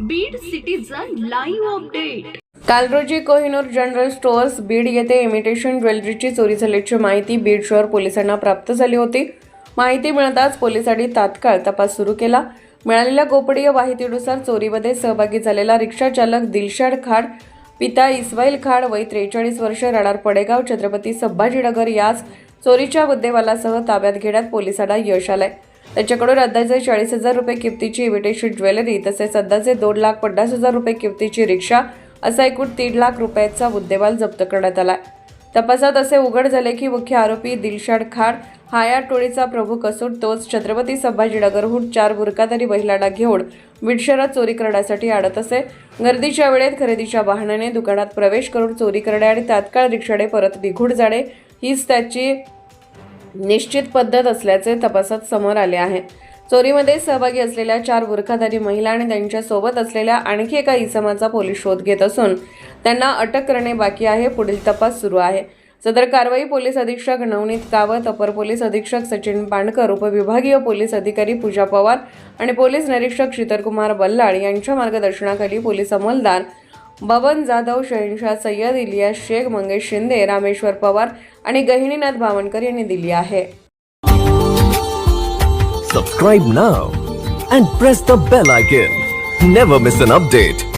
Beed citizen live update काल रोजी Kohinoor general stores Beed येथे इमिटेशन ज्वेलरीची चोरी झाल्याची माहिती बीड शहर पोलिसांना प्राप्त झाली होती. माहिती मिळताच पोलिसांनी तात्काळ तपास सुरू केला. मिळालेल्या गोपडीय माहितीनुसार चोरीमध्ये सहभागी झालेला रिक्षा चालक दिलशाड खाड पिता इस्माईल खाड वय त्रेचाळीस वर्ष राहणार पडेगाव छत्रपती संभाजीनगर यास चोरीच्या मुद्देवालासह ताब्यात घेण्यात पोलिसांना यश आलंय. त्याच्याकडून अंदाजे चाळीस हजार रुपये किमतीची इमिटेशन ज्वेलरी तसेच अंदाजे दोन लाख पन्नास हजार रुपये किमतीची रिक्षा असा एकूण तीन लाख रुपयाचा मुद्देमाल जप्त करण्यात आला तपासात असे उघड झाले की मुख्य आरोपी दिलशाड खान हा या टोळीचा प्रमुख असून तोच छत्रपती संभाजीनगरहून चार बुरकादारी महिलांना घेऊन बीड शहरात चोरी करण्यासाठी आणत असे. गर्दीच्या वेळेत खरेदीच्या वाहनाने दुकानात प्रवेश करून चोरी करणे आणि तात्काळ रिक्षाने परत निघून जाणे हीच त्याची निश्चित पद्धत असल्याचे तपासात समोर आले आहे. चोरीमध्ये सहभागी असलेल्या चार बुरखाधारी महिला आणि त्यांच्यासोबत असलेल्या आणखी एका इसमाचा पोलीस शोध घेत असून त्यांना अटक करणे बाकी आहे. पुढील तपास सुरू आहे. सदर कारवाई पोलीस अधीक्षक नवनीत कावत अपर पोलीस अधीक्षक सचिन पांडकर उपविभागीय पोलीस अधिकारी पूजा पवार आणि पोलीस निरीक्षक शीतलकुमार बल्लाळ यांच्या मार्गदर्शनाखाली पोलीस अंमलदार बबन जाधव शहनशाह सय्यद इलियास शेख मंगेश शिंदे रामेश्वर पवार आणि गहिनीनाथ बावनकर यांनी दिली आहे. Subscribe now and press the bell icon never miss an update